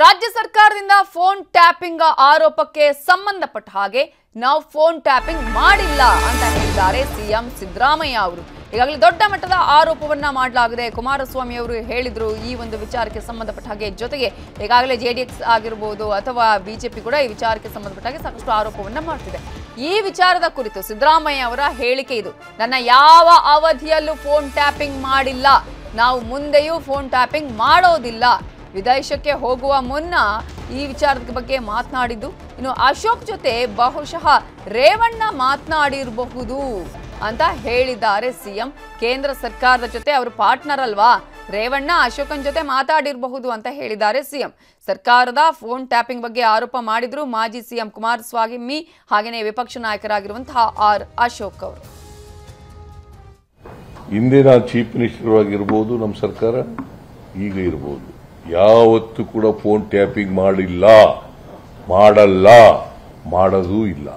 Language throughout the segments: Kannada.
ರಾಜ್ಯ ಸರ್ಕಾರದಿಂದ ಫೋನ್ ಟ್ಯಾಪಿಂಗ್ ಆರೋಪಕ್ಕೆ ಸಂಬಂಧಪಟ್ಟ ಹಾಗೆ ನಾವು ಫೋನ್ ಟ್ಯಾಪಿಂಗ್ ಮಾಡಿಲ್ಲ ಅಂತ ಹೇಳಿದ್ದಾರೆ ಸಿಎಂ ಸಿದ್ದರಾಮಯ್ಯ ಅವರು. ಈಗಾಗಲೇ ದೊಡ್ಡ ಮಟ್ಟದ ಆರೋಪವನ್ನ ಮಾಡಲಾಗಿದೆ. ಕುಮಾರಸ್ವಾಮಿ ಅವರು ಹೇಳಿದ್ರು ಈ ಒಂದು ವಿಚಾರಕ್ಕೆ ಸಂಬಂಧಪಟ್ಟ ಹಾಗೆ ಜೊತೆಗೆ ಈಗಾಗಲೇ ಜೆಡಿಎಸ್ ಆಗಿರ್ಬೋದು ಅಥವಾ ಬಿಜೆಪಿ ಕೂಡ ಈ ವಿಚಾರಕ್ಕೆ ಸಂಬಂಧಪಟ್ಟ ಹಾಗೆ ಸಾಕಷ್ಟು ಆರೋಪವನ್ನ ಮಾಡ್ತಿದೆ. ಈ ವಿಚಾರದ ಕುರಿತು ಸಿದ್ದರಾಮಯ್ಯ ಅವರ ಹೇಳಿಕೆ ಇದು. ನನ್ನ ಯಾವ ಅವಧಿಯಲ್ಲೂ ಫೋನ್ ಟ್ಯಾಪಿಂಗ್ ಮಾಡಿಲ್ಲ. ನಾವು ಮುಂದೆಯೂ ಫೋನ್ ಟ್ಯಾಪಿಂಗ್ ಮಾಡೋದಿಲ್ಲ. ವಿದೇಶಕ್ಕೆ ಹೋಗುವ ಮುನ್ನ ಈ ವಿಚಾರದ ಬಗ್ಗೆ ಮಾತನಾಡಿದ್ದು. ಇನ್ನು ಅಶೋಕ್ ಜೊತೆ ಬಹುಶಃ ರೇವಣ್ಣ ಮಾತನಾಡಿರಬಹುದು ಅಂತ ಹೇಳಿದ್ದಾರೆ ಸಿಎಂ. ಕೇಂದ್ರ ಸರ್ಕಾರದ ಜೊತೆ ಅವರು ಪಾರ್ಟ್ನರ್ ಅಲ್ವಾ? ರೇವಣ್ಣ ಅಶೋಕನ್ ಜೊತೆ ಮಾತಾಡಿರಬಹುದು ಅಂತ ಹೇಳಿದ್ದಾರೆ ಸಿಎಂ. ಸರ್ಕಾರದ ಫೋನ್ ಟ್ಯಾಪಿಂಗ್ ಬಗ್ಗೆ ಆರೋಪ ಮಾಡಿದ್ರು ಮಾಜಿ ಸಿಎಂ ಕುಮಾರಸ್ವಾಮಿ ಹಾಗೆಯೇ ವಿಪಕ್ಷ ನಾಯಕರಾಗಿರುವಂತಹ ಆರ್ ಅಶೋಕ್ ಅವರು. ಹಿಂದಿನ ಚೀಫ್ ಮಿನಿಸ್ಟರ್ ಆಗಿರ್ಬೋದು, ನಮ್ಮ ಸರ್ಕಾರ ಈಗ ಇರ್ಬೋದು. ಯಾವತ್ತೂ ಕೂಡ ಫೋನ್ ಟ್ಯಾಪಿಂಗ್ ಮಾಡಿಲ್ಲ ಮಾಡಲ್ಲ ಮಾಡೋದೂ ಇಲ್ಲ.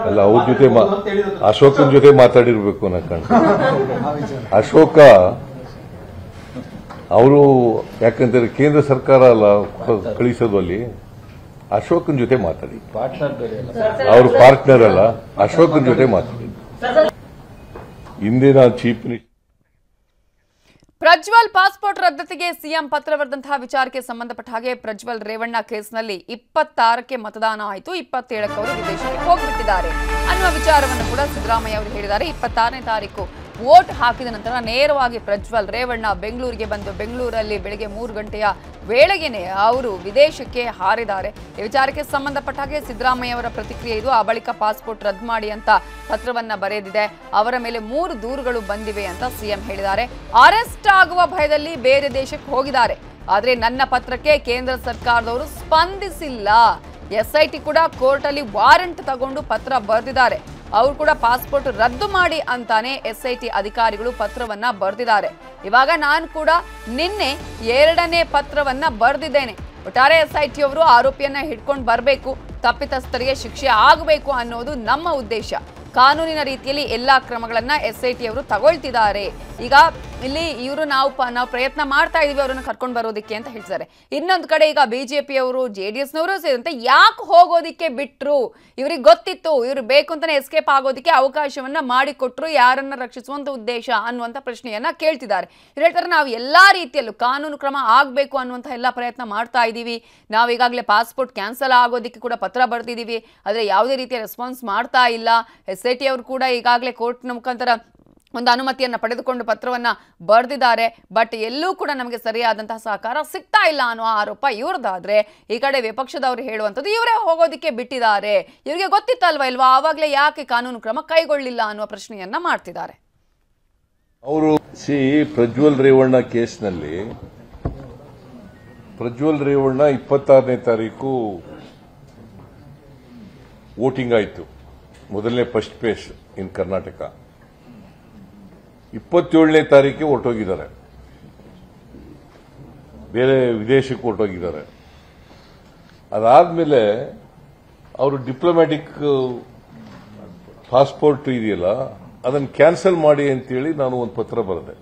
ಅಲ್ಲ ಅವ್ರ ಜೊತೆ ಮಾ- ಅಂತ ಹೇಳಿದ್ರು. ಅಶೋಕನ್ ಜೊತೆ ಮಾತಾಡಿರ್ಬೇಕು ಅನ್ನೋ ಅಶೋಕ ಅವರು ಯಾಕಂದ್ರೆ ಕೇಂದ್ರ ಸರ್ಕಾರ ಅಲ್ಲ ಕಳಿಸೋದು ಅಲ್ಲಿ. ಅಶೋಕನ್ ಜೊತೆ ಮಾತಾಡಿ. ಅವ್ರ ಪಾರ್ಟ್ನರ್ ಅಲ್ಲ ಅಶೋಕನ್ ಜೊತೆ ಮಾತಾಡಿ. ಹಿಂದಿನ ಚೀಫ್ ಮಿನಿಸ್ಟರ್ ಪ್ರಜ್ವಲ್ ಪಾಸ್ಪೋರ್ಟ್ ರದ್ದತಿಗೆ ಸಿಎಂ ಪತ್ರ ಬರೆದಂತಹ ವಿಚಾರಕ್ಕೆ ಸಂಬಂಧಪಟ್ಟ ಹಾಗೆ ಪ್ರಜ್ವಲ್ ರೇವಣ್ಣ ಕೇಸ್ನಲ್ಲಿ ಇಪ್ಪತ್ತಾರಕ್ಕೆ ಮತದಾನ ಆಯಿತು. ಇಪ್ಪತ್ತೇಳಕ್ಕೆ ಅವರು ವಿದೇಶಕ್ಕೆ ಹೋಗ್ಬಿಟ್ಟಿದ್ದಾರೆ ಅನ್ನುವ ವಿಚಾರವನ್ನು ಕೂಡ ಸಿದ್ದರಾಮಯ್ಯ ಅವರು ಹೇಳಿದ್ದಾರೆ. ಇಪ್ಪತ್ತಾರನೇ ತಾರೀಕು ವೋಟ್ ಹಾಕಿದ ನಂತರ ನೇರವಾಗಿ ಪ್ರಜ್ವಲ್ ರೇವಣ್ಣ ಬೆಂಗಳೂರಿಗೆ ಬಂದು ಬೆಂಗಳೂರಲ್ಲಿ ಬೆಳಗ್ಗೆ ಮೂರು ಗಂಟೆಯ ವೇಳೆಗೇನೆ ಅವರು ವಿದೇಶಕ್ಕೆ ಹಾರಿದ್ದಾರೆ. ಈ ವಿಚಾರಕ್ಕೆ ಸಂಬಂಧಪಟ್ಟ ಹಾಗೆ ಸಿದ್ದರಾಮಯ್ಯ ಅವರ ಪ್ರತಿಕ್ರಿಯೆ ಇದು. ಆ ಬಳಿಕ ಪಾಸ್ಪೋರ್ಟ್ ರದ್ದು ಮಾಡಿ ಅಂತ ಪತ್ರವನ್ನ ಬರೆದಿದೆ. ಅವರ ಮೇಲೆ ಮೂರು ದೂರುಗಳು ಬಂದಿವೆ ಅಂತ ಸಿಎಂ ಹೇಳಿದ್ದಾರೆ. ಅರೆಸ್ಟ್ ಆಗುವ ಭಯದಲ್ಲಿ ಬೇರೆ ದೇಶಕ್ಕೆ ಹೋಗಿದ್ದಾರೆ. ಆದರೆ ನನ್ನ ಪತ್ರಕ್ಕೆ ಕೇಂದ್ರ ಸರ್ಕಾರದವರು ಸ್ಪಂದಿಸಿಲ್ಲ. ಎಸ್ಐಟಿ ಕೂಡ ಕೋರ್ಟಲ್ಲಿ ವಾರೆಂಟ್ ತಗೊಂಡು ಪತ್ರ ಬರೆದಿದ್ದಾರೆ. ಅವರು ಕೂಡ ಪಾಸ್ಪೋರ್ಟ್ ರದ್ದು ಮಾಡಿ ಅಂತಾನೆ ಎಸ್ಐಟಿ ಅಧಿಕಾರಿಗಳು ಪತ್ರವನ್ನ ಬರೆದಿದ್ದಾರೆ. ಇವಾಗ ನಾನು ಕೂಡ ನಿನ್ನೆ ಎರಡನೇ ಪತ್ರವನ್ನ ಬರೆದಿದ್ದೇನೆ. ಒಟ್ಟಾರೆ ಎಸ್ಐಟಿ ಅವರು ಆರೋಪಿಯನ್ನ ಹಿಡ್ಕೊಂಡು ಬರಬೇಕು, ತಪ್ಪಿತಸ್ಥರಿಗೆ ಶಿಕ್ಷೆ ಆಗಬೇಕು ಅನ್ನೋದು ನಮ್ಮ ಉದ್ದೇಶ. ಕಾನೂನಿನ ರೀತಿಯಲ್ಲಿ ಎಲ್ಲಾ ಕ್ರಮಗಳನ್ನ ಎಸ್ಐಟಿ ಅವರು ತಗೊಳ್ತಿದ್ದಾರೆ. ಈಗ ಇಲ್ಲಿ ಇವರು ನಾವು ನಾವು ಪ್ರಯತ್ನ ಮಾಡ್ತಾ ಇದೀವಿ ಅವರನ್ನು ಕರ್ಕೊಂಡು ಬರೋದಕ್ಕೆ ಅಂತ ಹೇಳ್ತಾರೆ. ಇನ್ನೊಂದು ಕಡೆ ಈಗ ಅವರು ಜೆ ಡಿ ಎಸ್ನವರು ಸೇರಿದಂತೆ ಯಾಕೆ ಹೋಗೋದಿಕ್ಕೆ ಬಿಟ್ರು? ಇವ್ರಿಗೆ ಗೊತ್ತಿತ್ತು, ಇವ್ರು ಬೇಕು ಅಂತಾನೆ ಎಸ್ಕೇಪ್ ಆಗೋದಕ್ಕೆ ಅವಕಾಶವನ್ನ ಮಾಡಿಕೊಟ್ರು, ಯಾರನ್ನ ರಕ್ಷಿಸುವಂತ ಉದ್ದೇಶ ಅನ್ನುವಂತ ಪ್ರಶ್ನೆಯನ್ನ ಕೇಳ್ತಿದ್ದಾರೆ. ಹೇಳ್ತಾರೆ, ನಾವು ಎಲ್ಲಾ ರೀತಿಯಲ್ಲೂ ಕಾನೂನು ಕ್ರಮ ಆಗಬೇಕು ಅನ್ನುವಂಥ ಎಲ್ಲ ಪ್ರಯತ್ನ ಮಾಡ್ತಾ ಇದ್ದೀವಿ ನಾವು ಈಗಾಗಲೇ ಪಾಸ್ಪೋರ್ಟ್ ಕ್ಯಾನ್ಸಲ್ ಆಗೋದಕ್ಕೆ ಕೂಡ ಪತ್ರ ಬರ್ತಿದ್ದೀವಿ ಆದರೆ ಯಾವುದೇ ರೀತಿಯ ರೆಸ್ಪಾನ್ಸ್ ಮಾಡ್ತಾ ಇಲ್ಲ. ಎಸ್ ಐ ಟಿ ಅವರು ಕೂಡ ಈಗಾಗಲೇ ಕೋರ್ಟ್ನ ಮುಖಾಂತರ ಒಂದು ಅನುಮತಿಯನ್ನು ಪಡೆದುಕೊಂಡು ಪತ್ರವನ್ನು ಬರೆದಿದ್ದಾರೆ. ಬಟ್ ಎಲ್ಲೂ ಕೂಡ ನಮಗೆ ಸರಿಯಾದಂತಹ ಸಹಕಾರ ಸಿಗ್ತಾ ಇಲ್ಲ ಅನ್ನೋ ಆರೋಪ ಇವ್ರದ್ದಾದರೆ, ಈ ಕಡೆ ವಿಪಕ್ಷದವರು ಹೇಳುವಂಥದ್ದು ಇವರೇ ಹೋಗೋದಕ್ಕೆ ಬಿಟ್ಟಿದ್ದಾರೆ. ಇವರಿಗೆ ಗೊತ್ತಿತ್ತಲ್ವಾ ಇಲ್ವಾ? ಆವಾಗಲೇ ಯಾಕೆ ಕಾನೂನು ಕ್ರಮ ಕೈಗೊಳ್ಳಿಲ್ಲ ಅನ್ನುವ ಪ್ರಶ್ನೆಯನ್ನ ಮಾಡ್ತಿದ್ದಾರೆ. ಅವರು ಸಿ ಪ್ರಜ್ವಲ್ ರೇವಣ್ಣ ಕೇಸ್ನಲ್ಲಿ, ಪ್ರಜ್ವಲ್ ರೇವಣ್ಣ ಇಪ್ಪತ್ತಾರನೇ ತಾರೀಕು ವೋಟಿಂಗ್ ಆಯಿತು. ಮೊದಲನೇ ಫಸ್ಟ್ ಪೇಸ್ ಇನ್ ಕರ್ನಾಟಕ. ಇಪ್ಪತ್ತೇಳನೇ ತಾರೀಕಿಗೆ ಹೊರಟೋಗಿದ್ದಾರೆ. ಬೇರೆ ವಿದೇಶಕ್ಕೆ ಹೊರಟೋಗಿದ್ದಾರೆ. ಅದಾದ್ಮೇಲೆ ಅವರು ಡಿಪ್ಲೊಮ್ಯಾಟಿಕ್ ಪಾಸ್ಪೋರ್ಟ್ ಇದೆಯಲ್ಲ, ಅದನ್ನು ಕ್ಯಾನ್ಸಲ್ ಮಾಡಿ ಅಂತೇಳಿ ನಾನು ಒಂದು ಪತ್ರ ಬರೆದೆ.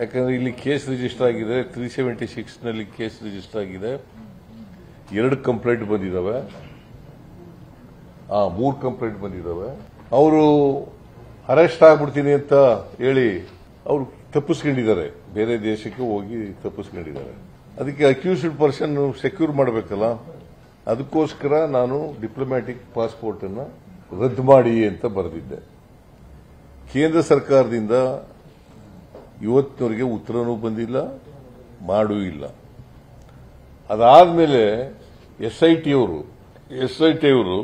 ಯಾಕಂದ್ರೆ ಇಲ್ಲಿ ಕೇಸ್ ರಿಜಿಸ್ಟರ್ ಆಗಿದೆ ತ್ರೀ ಸೆವೆಂಟಿ ಸಿಕ್ಸ್ನಲ್ಲಿ ಕೇಸ್ ರಿಜಿಸ್ಟರ್ ಆಗಿದೆ. ಎರಡು ಕಂಪ್ಲೇಂಟ್ ಬಂದಿದ್ದಾವೆ. ಮೂರು ಕಂಪ್ಲೇಂಟ್ ಬಂದಿದ್ದಾವೆ. ಅವರು ಅರೆಸ್ಟ್ ಆಗ್ಬಿಡ್ತೀನಿ ಅಂತ ಹೇಳಿ ಅವರು ತಪ್ಪಿಸ್ಕೊಂಡಿದ್ದಾರೆ. ಬೇರೆ ದೇಶಕ್ಕೆ ಹೋಗಿ ತಪ್ಪಿಸ್ಕೊಂಡಿದ್ದಾರೆ. ಅದಕ್ಕೆ ಅಕ್ಯೂಸ್ಡ್ ಪರ್ಸನ್ ಸೆಕ್ಯೂರ್ ಮಾಡಬೇಕಲ್ಲ? ಅದಕ್ಕೋಸ್ಕರ ನಾನು ಡಿಪ್ಲೊಮ್ಯಾಟಿಕ್ ಪಾಸ್ಪೋರ್ಟ್ ಅನ್ನು ರದ್ದು ಮಾಡಿ ಅಂತ ಬರೆದಿದ್ದೆ. ಕೇಂದ್ರ ಸರ್ಕಾರದಿಂದ ಇವತ್ತಿನವರೆಗೆ ಉತ್ತರನೂ ಬಂದಿಲ್ಲ, ಮಾಡೂ ಇಲ್ಲ. ಅದಾದ್ಮೇಲೆ ಐ ಟಿಯವರು ಎಸ್ ಐ ಟಿಯವರು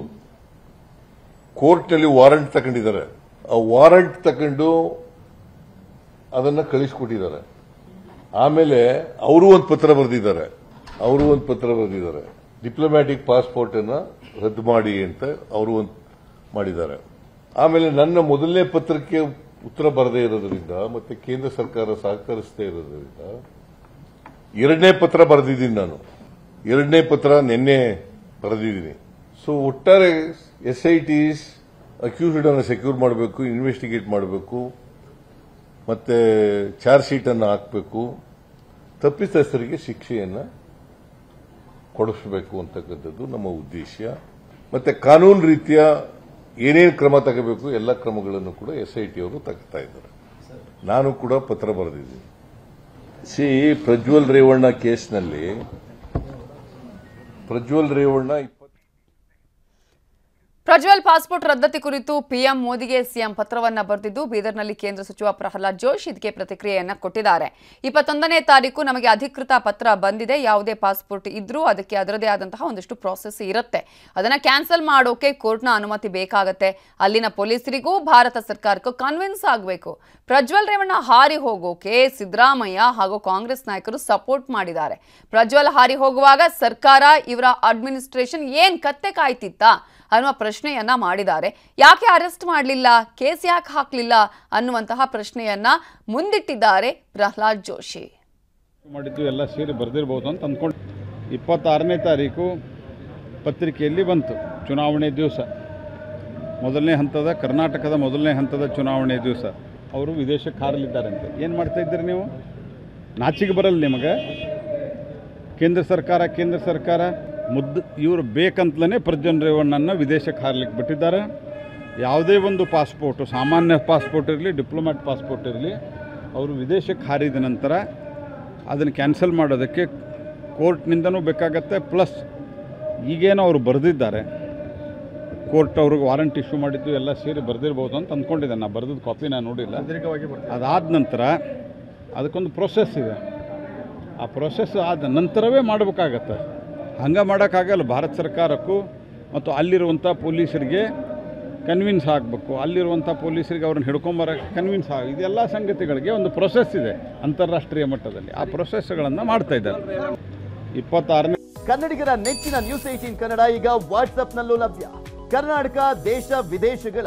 ಕೋರ್ಟ್ನಲ್ಲಿ ವಾರಂಟ್ ತಗೊಂಡಿದ್ದಾರೆ. ಆ ವಾರಂಟ್ ತಗೊಂಡು ಅದನ್ನ ಕಳಿಸ್ಕೊಟ್ಟಿದ್ದಾರೆ. ಆಮೇಲೆ ಅವರು ಒಂದು ಪತ್ರ ಬರೆದಿದ್ದಾರೆ. ಅವರು ಒಂದು ಪತ್ರ ಬರೆದಿದ್ದಾರೆ. ಡಿಪ್ಲೊಮ್ಯಾಟಿಕ್ ಪಾಸ್ಪೋರ್ಟ್ ಅನ್ನ ರದ್ದು ಮಾಡಿ ಅಂತ ಅವರು ಒಂದು ಮಾಡಿದ್ದಾರೆ. ಆಮೇಲೆ ನನ್ನ ಮೊದಲನೇ ಪತ್ರಕ್ಕೆ ಉತ್ತರ ಬರದೇ ಇರೋದ್ರಿಂದ ಮತ್ತೆ ಕೇಂದ್ರ ಸರ್ಕಾರ ಸಹಕರಿಸದೇ ಇರೋದ್ರಿಂದ ಎರಡನೇ ಪತ್ರ ಬರೆದಿದ್ದೀನಿ ನಾನು. ಎರಡನೇ ಪತ್ರ ನಿನ್ನೆ ಬರೆದಿದ್ದೀನಿ. ಸೊ ಒಟ್ಟಾರೆ ಎಸ್ ಐ ಅಕ್ಯೂಸ್ಡ್ ಅನ್ನು ಸೆಕ್ಯೂರ್ ಮಾಡಬೇಕು ಇನ್ವೆಸ್ಟಿಗೇಟ್ ಮಾಡಬೇಕು. ಮತ್ತೆ ಚಾರ್ಜ್ ಶೀಟ್ ಅನ್ನು ಹಾಕಬೇಕು. ತಪ್ಪಿತಸ್ಥರಿಗೆ ಶಿಕ್ಷೆಯನ್ನು ಕೊಡಿಸಬೇಕು ಅಂತಕ್ಕಂಥದ್ದು ನಮ್ಮ ಉದ್ದೇಶ. ಮತ್ತೆ ಕಾನೂನು ರೀತಿಯ ಏನೇನು ಕ್ರಮ ತಗೋಬೇಕು, ಎಲ್ಲ ಕ್ರಮಗಳನ್ನು ಕೂಡ ಎಸ್ಐಟಿ ಅವರು ತಗ್ತಾ ಇದ್ದಾರೆ. ನಾನು ಕೂಡ ಪತ್ರ ಬರೆದಿದ್ದೀನಿ. ಸಿ, ಪ್ರಜ್ವಲ್ ರೇವಣ್ಣ ಕೇಸ್ನಲ್ಲಿ, ಪ್ರಜ್ವಲ್ ರೇವಣ್ಣ ಪ್ರಜ್ವಲ್ ಪಾಸ್ಪೋರ್ಟ್ ರದ್ದತಿ ಕುರಿತು ಪಿಎಂ ಮೋದಿಗೆ ಸಿಎಂ ಪತ್ರವನ್ನ ಬರೆದಿದ್ದು ಬೀದರ್ನಲ್ಲಿ ಕೇಂದ್ರ ಸಚಿವ ಪ್ರಹ್ಲಾದ್ ಜೋಶಿ ಇದಕ್ಕೆ ಪ್ರತಿಕ್ರಿಯೆಯನ್ನ ಕೊಟ್ಟಿದ್ದಾರೆ. ಇಪ್ಪತ್ತೊಂದನೇ ತಾರೀಕು ನಮಗೆ ಅಧಿಕೃತ ಪತ್ರ ಬಂದಿದೆ. ಯಾವುದೇ ಪಾಸ್ಪೋರ್ಟ್ ಇದ್ರೂ ಅದಕ್ಕೆ ಅದರದೇ ಆದಂತಹ ಒಂದಿಷ್ಟು ಪ್ರಾಸೆಸ್ ಇರುತ್ತೆ. ಅದನ್ನ ಕ್ಯಾನ್ಸಲ್ ಮಾಡೋಕೆ ಕೋರ್ಟ್ನ ಅನುಮತಿ ಬೇಕಾಗತ್ತೆ. ಅಲ್ಲಿನ ಪೊಲೀಸರಿಗೂ ಭಾರತ ಸರ್ಕಾರಕ್ಕೂ ಕನ್ವಿನ್ಸ್ ಆಗಬೇಕು. ಪ್ರಜ್ವಲ್ ರೇವಣ್ಣ ಹಾರಿ ಹೋಗೋಕೆ ಸಿದ್ದರಾಮಯ್ಯ ಹಾಗೂ ಕಾಂಗ್ರೆಸ್ ನಾಯಕರು ಸಪೋರ್ಟ್ ಮಾಡಿದ್ದಾರೆ. ಪ್ರಜ್ವಲ್ ಹಾರಿ ಹೋಗುವಾಗ ಸರ್ಕಾರ ಇವರ ಅಡ್ಮಿನಿಸ್ಟ್ರೇಷನ್ ಏನ್ ಕತ್ತೆ ಕಾಯ್ತಿತ್ತಾ ಅನ್ನುವ ಪ್ರಶ್ನೆಯನ್ನ ಮಾಡಿದ್ದಾರೆ. ಯಾಕೆ ಅರೆಸ್ಟ್ ಮಾಡಲಿಲ್ಲ? ಕೇಸ್ ಯಾಕೆ ಹಾಕಲಿಲ್ಲ? ಅನ್ನುವಂತಹ ಪ್ರಶ್ನೆಯನ್ನ ಮುಂದಿಟ್ಟಿದ್ದಾರೆ ಪ್ರಹ್ಲಾದ್ ಜೋಶಿ. ಮಾಡಿದ್ದು ಎಲ್ಲ ಸೇರಿ ಬರೆದಿರ್ಬೋದು ಅಂತ ಅಂದ್ಕೊಂಡು ಇಪ್ಪತ್ತಾರನೇ ತಾರೀಕು ಪತ್ರಿಕೆಯಲ್ಲಿ ಬಂತು. ಚುನಾವಣೆ ದಿವಸ. ಮೊದಲನೇ ಹಂತದ ಕರ್ನಾಟಕದ ಮೊದಲನೇ ಹಂತದ ಚುನಾವಣೆ ದಿವಸ. ಅವರು ವಿದೇಶಕ್ಕೆ ಹಾರಲಿದ್ದಾರಂತೆ ಏನು ಮಾಡ್ತಾ ಇದ್ದೀರಿ ನೀವು? ನಾಚಿಗೆ ಬರಲ್ಲ ನಿಮಗೆ? ಕೇಂದ್ರ ಸರ್ಕಾರ ಕೇಂದ್ರ ಸರ್ಕಾರ. ಮುದ್ದು ಇವರು ಬೇಕಂತಲೇ ಪ್ರಜ್ವಲ್ ರೇವಣ್ಣನ ವಿದೇಶಕ್ಕೆ ಹಾರ್ಲಿಕ್ಕೆ ಬಿಟ್ಟಿದ್ದಾರೆ. ಯಾವುದೇ ಒಂದು ಪಾಸ್ಪೋರ್ಟು ಸಾಮಾನ್ಯ ಪಾಸ್ಪೋರ್ಟ್ ಇರಲಿ ಡಿಪ್ಲೊಮ್ಯಾಟ್ ಪಾಸ್ಪೋರ್ಟ್ ಇರಲಿ ಅವರು ವಿದೇಶಕ್ಕೆ ಹಾರಿದ ನಂತರ ಅದನ್ನು ಕ್ಯಾನ್ಸಲ್ ಮಾಡೋದಕ್ಕೆ ಕೋರ್ಟ್ನಿಂದನೂ ಬೇಕಾಗತ್ತೆ. ಪ್ಲಸ್ ಈಗೇನು ಅವರು ಬರೆದಿದ್ದಾರೆ. ಕೋರ್ಟ್ ಅವ್ರಿಗೆ ವಾರಂಟ್ ಇಶ್ಯೂ ಮಾಡಿದ್ದು ಎಲ್ಲ ಸೇರಿ ಬರೆದಿರ್ಬೋದು ಅಂತ ಅಂದ್ಕೊಂಡಿದ್ದೆ ನಾನು ಬರೆದಿದ್ದು ಕಾಪಿ ನಾನು ನೋಡಿಲ್ಲ. ಅದಾದ ನಂತರ ಅದಕ್ಕೊಂದು ಪ್ರೊಸೆಸ್ ಇದೆ. ಆ ಪ್ರೊಸೆಸ್ ಆದ ನಂತರವೇ ಮಾಡಬೇಕಾಗತ್ತೆ. ಹಂಗೆ ಮಾಡೋಕ್ಕಾಗಲ್ಲ. ಭಾರತ ಸರ್ಕಾರಕ್ಕೂ ಮತ್ತು ಅಲ್ಲಿರುವಂಥ ಪೊಲೀಸರಿಗೆ ಕನ್ವಿನ್ಸ್ ಆಗಬೇಕು. ಅಲ್ಲಿರುವಂಥ ಪೊಲೀಸರಿಗೆ ಅವ್ರನ್ನ ಹಿಡ್ಕೊಂಬರೋಕ್ಕೆ ಕನ್ವಿನ್ಸ್ ಆಗ, ಇದೆಲ್ಲ ಸಂಗತಿಗಳಿಗೆ ಒಂದು ಪ್ರೊಸೆಸ್ ಇದೆ ಅಂತಾರಾಷ್ಟ್ರೀಯ ಮಟ್ಟದಲ್ಲಿ. ಆ ಪ್ರೊಸೆಸ್ಗಳನ್ನು ಮಾಡ್ತಾ ಇದ್ದಾರೆ. ಇಪ್ಪತ್ತಾರನೇ ಕನ್ನಡಿಗರ ನೆಚ್ಚಿನ ನ್ಯೂಸ್ ಏಟೀನ್ ಕನ್ನಡ ಈಗ ವಾಟ್ಸಪ್ನಲ್ಲೂ ಲಭ್ಯ. ಕರ್ನಾಟಕ, ದೇಶ, ವಿದೇಶಗಳ